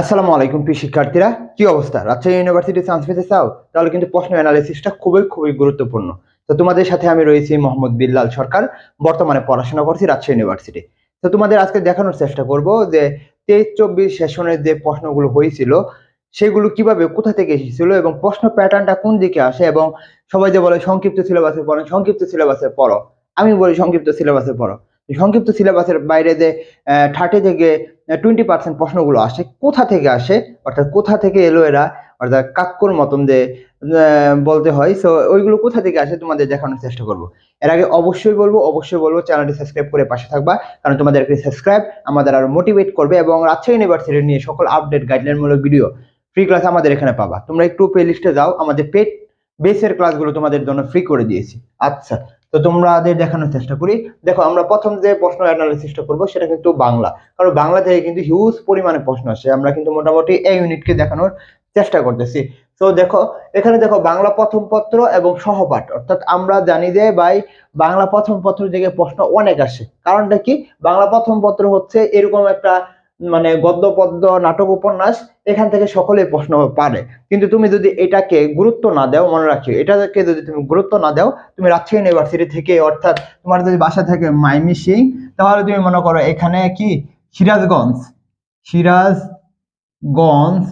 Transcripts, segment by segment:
আসসালামু আলাইকুম প্রিয় শিক্ষার্থীরা, কি অবস্থা? রাজশাহী ইউনিভার্সিটি চান্স পেতে চাও? তাহলে কিন্তু প্রশ্ন অ্যানালিসিসটা খুবই খুবই গুরুত্বপূর্ণ। তো তোমাদের সাথে আমি রয়েছি মোহাম্মদ বিল্লাল সরকার, বর্তমানে পড়াশোনা করছি রাজশাহী ইউনিভার্সিটি তো। তোমাদের আজকে দেখানোর চেষ্টা করব যে তেইশ চব্বিশ সেশনের যে প্রশ্নগুলো হয়েছিল, সেগুলো কীভাবে কোথা থেকে এসেছিল এবং প্রশ্ন প্যাটার্নটা কোন দিকে আসে এবং সবাই যে বলে সংক্ষিপ্ত সিলেবাসে পড়ো, সংক্ষিপ্ত সিলেবাসে পড়ো। আমি বলি সংক্ষিপ্ত সিলেবাসে পড়ো। সংক্ষিপ্ত সিলেবাসের বাইরে যে থার্টি থেকে টোয়েন্টি পার্সেন্ট প্রশ্নগুলো আসে, কোথা থেকে আসে? অর্থাৎ কোথা থেকে এলো এরা? অর্থাৎ কাক্কুর মতন যে বলতে হয়। সো ওইগুলো কোথা থেকে আসে তোমাদের দেখানোর চেষ্টা করব। এর আগে অবশ্যই বলব অবশ্যই বলব চ্যানেলটি সাবস্ক্রাইব করে পাশে থাকবা, কারণ তোমাদের একটি সাবস্ক্রাইব আমাদের আরও মোটিভেট করবে এবং রাজশাহী ইউনিভার্সিটি নিয়ে সকল আপডেট গাইডলাইনমূলক ভিডিও ফ্রি ক্লাস আমাদের এখানে পাবা। তোমরা একটু প্লে লিস্টে যাও। আমাদের পেট বেসের ক্লাসগুলো তোমাদের জন্য ফ্রি করে দিয়েছি। আচ্ছা তো তোমাদের দেখানোর চেষ্টা করি। দেখো, আমরা প্রথম যে প্রশ্ন অ্যানালিসিসটা করব সেটা কিন্তু বাংলা। কারণ বাংলা থেকে কিন্তু হিউজ পরিমাণে প্রশ্ন আসে। আমরা কিন্তু মোটামুটি এই ইউনিটকে দেখানোর চেষ্টা করতেছি। তো দেখো, এখানে দেখো, বাংলা প্রথম পত্র এবং সহপাঠ। অর্থাৎ আমরা জানি যে, ভাই, বাংলা প্রথম পত্র থেকে প্রশ্ন অনেক আসে। কারণটা কি? বাংলা প্রথম পত্র হচ্ছে এরকম একটা মানে গদ্য পদ্য নাটক উপন্যাস, এখান থেকে সকলেই প্রশ্ন পারে। কিন্তু তুমি যদি এটাকে গুরুত্ব না দাও, মনে রাখিও, এটাকে যদি তুমি গুরুত্ব না দাও, তুমি রাজশাহী ইউনিভার্সিটি থেকে, অর্থাৎ তোমার যদি বাসা থেকে মাইমি সিং, তাহলে তুমি মনে করো এখানে কি? সিরাজগঞ্জ। সিরাজগঞ্জ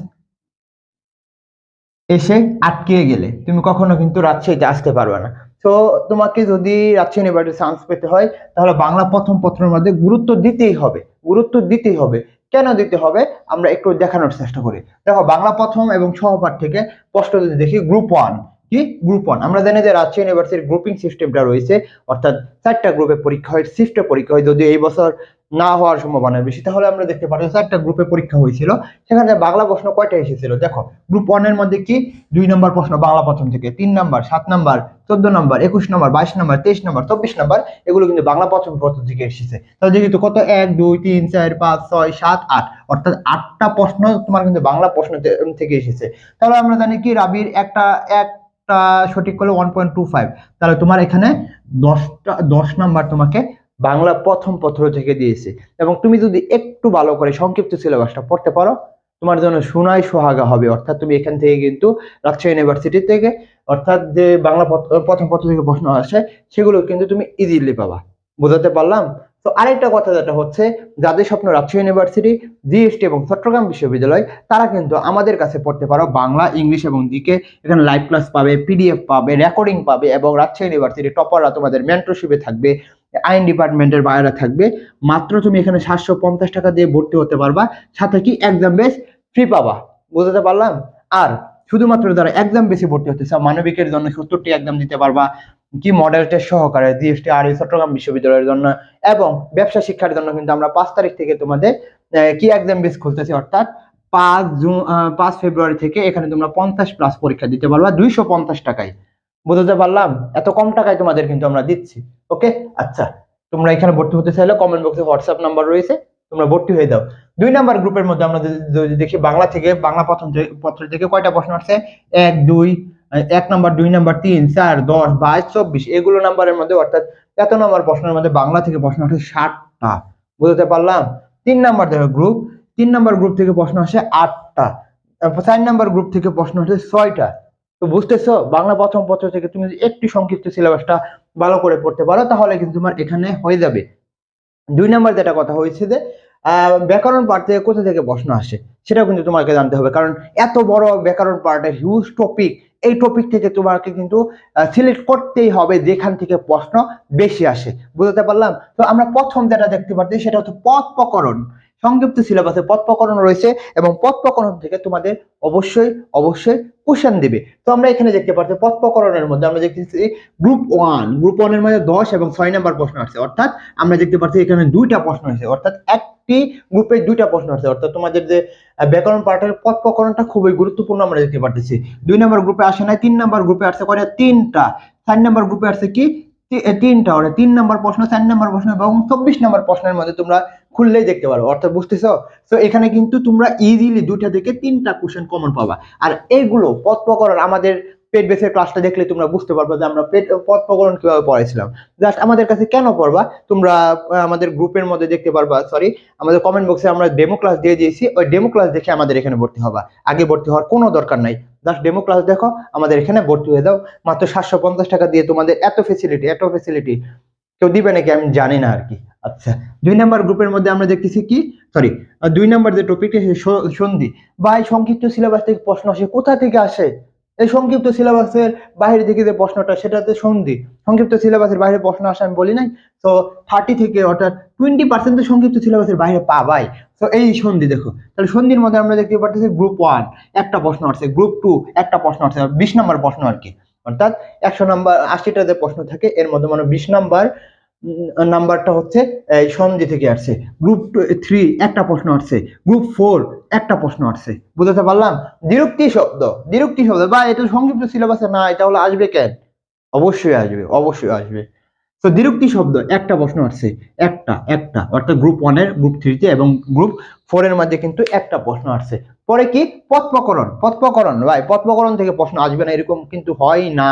এসে আটকে গেলে। তুমি কখনো কিন্তু রাজশাহীতে আসতে পারবে না। তো তোমাকে যদি রাজশাহী ইউনিভার্সিটি চান্স পেতে হয়, তাহলে বাংলা প্রথম পত্রের মধ্যে গুরুত্ব দিতেই হবে। গুরুত্ব দিতেই হবে। কেন দিতে হবে? আমরা একটু দেখানোর চেষ্টা করি। দেখো, বাংলা প্রথম এবং সহপাঠ থেকে স্পষ্ট যদি দেখি গ্রুপ ওয়ান কি? গ্রুপ ওয়ান আমরা জানি যে রাজশাহী ইউনিভার্সিটির গ্রুপিং সিস্টেমটা রয়েছে, অর্থাৎ চারটা গ্রুপে পরীক্ষা হয় সিফটে পরীক্ষা হয়। যদিও এই বছর না হওয়ার সম্ভাবনা বেশি। তাহলে আমরা দেখতে পারি একটা গ্রুপে পরীক্ষা হয়েছিল, সেখানে বাংলা প্রশ্ন কয়টা এসেছিল? দেখো গ্রুপ ওয়ানের মধ্যে কি? দুই নম্বর প্রশ্ন বাংলা প্রথম থেকে, তিন নম্বর, সাত নম্বর, চোদ্দ নম্বর, একুশ নম্বর, বাইশ নম্বর, তেইশ নম্বর, চব্বিশ নম্বর, এগুলো কিন্তু বাংলা প্রথম পত্র থেকে এসেছে। তাহলে যেহেতু কত? এক, দুই, তিন, চার, পাঁচ, ছয়, সাত, আট। অর্থাৎ আটটা প্রশ্ন তোমার কিন্তু বাংলা প্রশ্ন থেকে এসেছে। তাহলে আমরা জানি কি, রাবির একটা একটা সঠিক করলে ওয়ান পয়েন্ট টু ফাইভ তাহলে তোমার এখানে দশটা, দশ নাম্বার তোমাকে বাংলা প্রথম পত্র থেকে দিয়েছে। এবং তুমি যদি একটু ভালো করে সংক্ষিপ্ত সিলেবাসটা পড়তে পারো, তোমার জন্য সোনায় সোহাগা হবে। অর্থাৎ তুমি এখান থেকে কিন্তু রাজশাহী ইউনিভার্সিটি থেকে, অর্থাৎ যে বাংলা প্রথম পত্র থেকে প্রশ্ন আসে সেগুলো কিন্তু তুমি ইজিলি পাবা। বোঝাতে পারলাম? তো আরেকটা কথা যেটা হচ্ছে, যাদের স্বপ্ন রাজশাহী ইউনিভার্সিটি জিএসটি এবং চট্টগ্রাম বিশ্ববিদ্যালয়, তারা কিন্তু আমাদের কাছে পড়তে পারো বাংলা, ইংলিশ এবং দিকে এখানে লাইভ ক্লাস পাবে পিডিএফ পাবে রেকর্ডিং পাবে এবং রাজশাহী ইউনিভার্সিটি টপাররা তোমাদের মেন্টরশিপে থাকবে। আইন ডিপার্টমেন্টের বাইরে থাকবে। মাত্র তুমি এখানে সাতশো পঞ্চাশ টাকা দিয়ে ভর্তি হতে পারবা, সাথে কি এক্সাম বেস ফ্রি পাবা? বুঝতে পারলাম? আর শুধুমাত্র যারা এক্সাম বেশি ভর্তি হতে চাও, মানবিকের জন্য সত্তরটি এক্সাম দিতে পারবা, কি মডেল টেস্ট সহকারে জিএসটি আর চট্টগ্রাম বিশ্ববিদ্যালয়ের জন্য, এবং ব্যবসা শিক্ষার জন্য কিন্তু আমরা পাঁচ তারিখ থেকে তোমাদের কি এক্সাম বেস খুলতেছি অর্থাৎ পাঁচ জুন পাঁচ ফেব্রুয়ারি থেকে এখানে তোমরা পঞ্চাশ প্লাস পরীক্ষা দিতে পারবা, দুইশো পঞ্চাশ টাকায়। বুঝতে পারলাম? এত কম টাকায় তোমাদের কিন্তু আমরা দিচ্ছি। ওকে আচ্ছা তোমরা এখানে ভর্তি হতে চাইলে কমেন্ট বক্সে হোয়াটসঅ্যাপ নাম্বার রয়েছে, তোমরা ভর্তি হয়ে দাও। দুই নাম্বার গ্রুপের মধ্যে আমরা যদি- দেখি, বাংলা থেকে, বাংলা প্রথম পত্র থেকে কয়টা প্রশ্ন আসছে? এক, দুই, এক নাম্বার দুই নাম্বার তিন, চার, দশ, বাইশ, চব্বিশ, এগুলো নাম্বারের মধ্যে, অর্থাৎ এত নাম্বার প্রশ্নের মধ্যে বাংলা থেকে প্রশ্ন আসে ষাটটা বুঝতে পারলাম? তিন নাম্বার দেখো গ্রুপ তিন নাম্বার গ্রুপ থেকে প্রশ্ন আসে আটটা। চার নাম্বার গ্রুপ থেকে প্রশ্ন আসে ছয়টা। তো বুঝতেছো? বাংলা প্রথম পত্র থেকে তুমি যদি একটু সংক্ষিপ্ত সিলেবাসটা ভালো করে পড়তে পারো, তাহলে কিন্তু তোমার এখানে হয়ে যাবে। দুই নাম্বার যেটা কথা হয়েছে যে ব্যাকরণ পার্ট থেকে কোথা থেকে প্রশ্ন আসে, সেটাও কিন্তু তোমাকে জানতে হবে। কারণ এত বড় ব্যাকরণ পার্টের হিউজ টপিক এই টপিক থেকে তোমাকে কিন্তু সিলেক্ট করতেই হবে যেখান থেকে প্রশ্ন বেশি আসে। বুঝতে পারলাম? তো আমরা প্রথম যেটা দেখতে পাচ্ছি সেটা হচ্ছে পথ প্রকরণ। সংক্ষিপ্ত সিলেবাসে পথ প্রকরণ রয়েছে এবং পথ প্রকরণ থেকে তোমাদের অবশ্যই অবশ্যই কোশ্চেন দিবে। তো আমরা এখানে দেখতে পাচ্ছি পথ প্রকরণের মধ্যে আমরা দেখতেছি গ্রুপ ওয়ান গ্রুপ ওয়ানের মধ্যে দশ এবং ছয় নাম্বার প্রশ্ন আসছে। অর্থাৎ আমরা দেখতে পাচ্ছি এখানে দুইটা প্রশ্ন হয়েছে অর্থাৎ একটি গ্রুপে দুইটা প্রশ্ন আছে অর্থাৎ তোমাদের যে ব্যাকরণ পাঠের পথ প্রকরণটা খুবই গুরুত্বপূর্ণ আমরা দেখতে পাচ্ছি দুই নম্বর গ্রুপে আসে নাই, তিন নম্বর গ্রুপে আসছে করে তিনটা। চার নম্বর গ্রুপে আসছে কি? তিনটা ওটা তিন নম্বর প্রশ্ন, চার নম্বর প্রশ্ন এবং চব্বিশ নম্বর প্রশ্নের মধ্যে তোমরা খুললেই দেখতে পারো, অর্থাৎ বুঝতেছ? তো এখানে কিন্তু তোমরা ইজিলি দুইটা থেকে তিনটা কোশ্চেন কমন পাবা। আর এগুলো পথ আমাদের পেট বেসের ক্লাসটা দেখলে তোমরা বুঝতে পারবে যে আমরা পেট, পথ প্রকরণ কীভাবে পড়াইছিলাম। জাস্ট আমাদের কাছে কেন পড়বা? তোমরা আমাদের গ্রুপের মধ্যে দেখতে পারবা সরি আমাদের কমেন্ট বক্সে আমরা ডেমো ক্লাস দিয়ে দিয়েছি, ওই ডেমো ক্লাস দেখে আমাদের এখানে ভর্তি হবা। আগে ভর্তি হওয়ার কোনো দরকার নাই। জাস্ট ডেমো ক্লাস দেখো, আমাদের এখানে ভর্তি হয়ে দাও মাত্র সাতশো পঞ্চাশ টাকা দিয়ে তোমাদের এত ফেসিলিটি এত ফেসিলিটি কেউ দিবে নাকি আমি জানি না আর কি। আচ্ছা দুই নাম্বার গ্রুপের মধ্যে আমরা দেখতেছি কি? সরি দুই নাম্বার যে টপিকটা সন্ধি। বা এই সংক্ষিপ্ত সিলেবাস থেকে প্রশ্ন আসে, কোথা থেকে আসে? এই সংক্ষিপ্ত সিলেবাসের বাইরে থেকে যে প্রশ্নটা, সেটাতে সন্ধি। সংক্ষিপ্ত সিলেবাসের বাইরে প্রশ্ন আসে, আমি বলি নাই। তো থার্টি থেকে অর্থাৎ টোয়েন্টি পার্সেন্ট তো সংক্ষিপ্ত সিলেবাসের বাইরে পাবাই। তো এই সন্ধি দেখো। তাহলে সন্ধির মধ্যে আমরা দেখতে পাচ্ছি গ্রুপ ওয়ান একটা প্রশ্ন আসছে। গ্রুপ টু একটা প্রশ্ন আসছে। বিশ নম্বর প্রশ্ন আর কি। অর্থাৎ একশো নম্বর আশিটা যে প্রশ্ন থাকে, এর মধ্যে মানে বিশ নাম্বার নাম্বারটা হচ্ছে, এই থেকে আসছে। গ্রুপ থ্রি একটা প্রশ্ন আসছে। গ্রুপ ফোর একটা প্রশ্ন আসছে। বুঝতে পারলাম? দ্বিরুক্তি শব্দ দ্বিরুক্তি শব্দ। বা এটা সংক্ষিপ্ত সিলেবাসে না, এটা হলো আসবে কেন? অবশ্যই আসবে অবশ্যই আসবে। তো দ্বিরুক্তি শব্দ, একটা প্রশ্ন আসছে। একটা একটা, অর্থাৎ গ্রুপ ওয়ানের গ্রুপ থ্রিতে এবং গ্রুপ ফোর এর মধ্যে কিন্তু একটা প্রশ্ন আসছে। পরে কি? পথপ্রকরণ পথপ্রকরণ ভাই পথপ্রকরণ থেকে প্রশ্ন আসবে না, এরকম কিন্তু হয় না।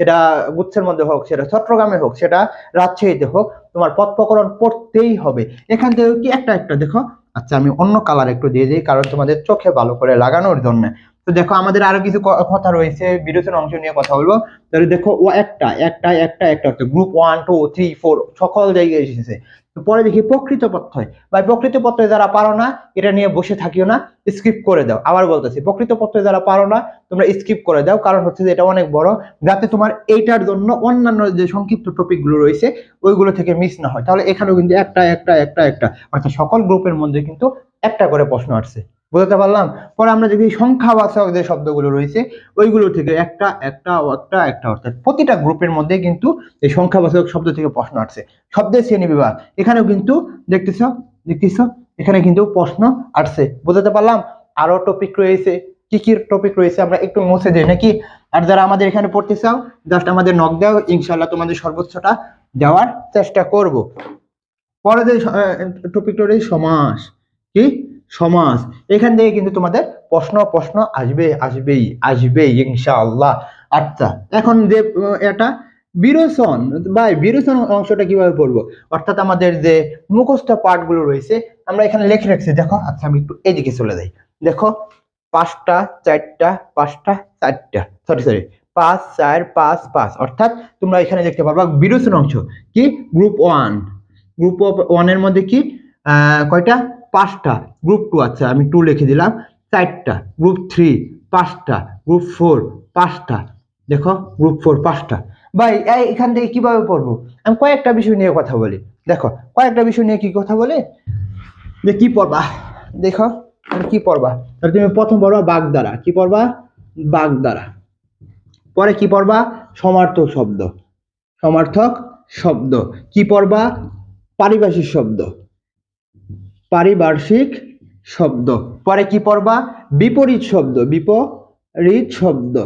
সেটা গুচ্ছের মধ্যে হোক, সেটা চট্টগ্রামে হোক, সেটা রাজশাহীতে হোক, তোমার পথপ্রকরণ পড়তেই হবে। এখান থেকে কি একটা একটা দেখো। আচ্ছা আমি অন্য কালার একটু দিয়ে দিই, কারণ তোমাদের চোখে ভালো করে লাগানোর জন্য। তো দেখো, আমাদের আরও কিছু কথা রয়েছে, বিরোচন অংশ নিয়ে কথা বলব। তাহলে দেখো, ও একটা একটা একটা একটা group one two three four সকল জায়গায় এসেছে। পরে দেখি প্রকৃত পত্রয় বা প্রকৃত পত্রে যারা পারো না, এটা নিয়ে বসে থাকিও না স্কিপ করে দাও। আবার বলতেছি প্রকৃত পত্রে যারা পারো না, তোমরা স্কিপ করে দাও। কারণ হচ্ছে যে এটা অনেক বড়, যাতে তোমার এইটার জন্য অন্যান্য যে সংক্ষিপ্ত টপিকগুলো রয়েছে, ওইগুলো থেকে মিস না হয়। তাহলে এখানেও কিন্তু একটা একটা একটা একটা, অর্থাৎ সকল গ্রুপের মধ্যে কিন্তু একটা করে প্রশ্ন আসছে। বুঝতে পারলাম? পরে আমরা দেখি সংখ্যাবাচক যে শব্দগুলো রয়েছে, ওইগুলো থেকে একটা একটা একটা একটা অর্থাৎ প্রতিটা গ্রুপের মধ্যে কিন্তু এই সংখ্যাবাচক শব্দ থেকে প্রশ্ন আসছে। শব্দের শ্রেণি বিভাগ। এখানেও কিন্তু দেখতেছ দেখতেছ, এখানে কিন্তু প্রশ্ন আসছে। বোঝাতে পারলাম? আরও টপিক রয়েছে। কি কি টপিক রয়েছে আমরা একটু মুছে দিই নাকি? আর যারা আমাদের এখানে পড়তে চাও জাস্ট আমাদের নক দাও ইনশাল্লাহ তোমাদের সর্বোচ্চটা দেওয়ার চেষ্টা করব। পরে যে টপিকটা রয়েছে সমাস। কি? সমাস এখান থেকে কিন্তু তোমাদের প্রশ্ন প্রশ্ন আসবে, আসবেই আসবেই, ইনশাআল্লাহ। আচ্ছা এখন যে এটা বিরোচন বা বিরোচন অংশটা কীভাবে পড়ব? অর্থাৎ আমাদের যে মুখস্থ পাঠগুলো রয়েছে, আমরা এখানে লিখে রাখছি। দেখো আচ্ছা আমি একটু এদিকে চলে যাই। দেখো, পাঁচটা, চারটা পাঁচটা, চারটা। সরি সরি পাঁচ, চার, পাঁচ পাঁচ। অর্থাৎ তোমরা এখানে দেখতে পারবা বিরোচন অংশ। কি? গ্রুপ ওয়ান গ্রুপ ওয়ানের মধ্যে কি? কয়টা? পাঁচটা গ্রুপ টু আচ্ছা আমি টু লিখে দিলাম, চারটা গ্রুপ থ্রি পাঁচটা গ্রুপ ফোর পাঁচটা, দেখো গ্রুপ ফোর পাঁচটা। ভাই এখান থেকে কীভাবে পড়ব? আমি কয়েকটা বিষয় নিয়ে কথা বলি। দেখো, কয়েকটা বিষয় নিয়ে কি কথা বলে? যে কি পড়বা? দেখো কি পড়বা? তাহলে তুমি প্রথম পড়বা বাগদারা। কি পড়বা? বাগদারা। পরে কি পড়বা? সমার্থক শব্দ। সমার্থক শব্দ। কি পড়বা? পারিভাষিক শব্দ। পারিপার্শ্বিক শব্দ। পরে কি পড়বা? বিপরীত শব্দ বিপরীত শব্দ।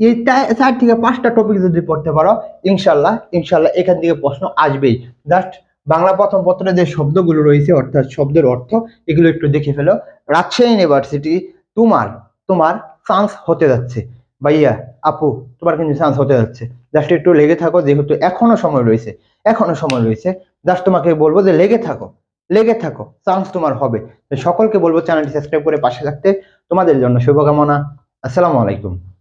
এই চার থেকে পাঁচটা টপিক যদি পড়তে পারো, ইনশাল্লাহ ইনশাল্লাহ এখান থেকে প্রশ্ন আসবেই। জাস্ট বাংলা প্রথম পত্রে যে শব্দগুলো রয়েছে, অর্থাৎ শব্দের অর্থ, এগুলো একটু দেখে ফেলো। রাজশাহী ইউনিভার্সিটি তোমার তোমার চান্স হতে যাচ্ছে। ভাইয়া, আপু, তোমার কিন্তু চান্স হতে যাচ্ছে। জাস্ট একটু লেগে থাকো, যেহেতু এখনও সময় রয়েছে, এখনও সময় রয়েছে। জাস্ট তোমাকে বলব যে লেগে থাকো। লেগে থাকো চান্স তোমার হবে। সকলকে বলব চ্যানেলটি সাবস্ক্রাইব করে পাশে থাকতে। তোমাদের জন্য শুভকামনা। আসসালামু আলাইকুম।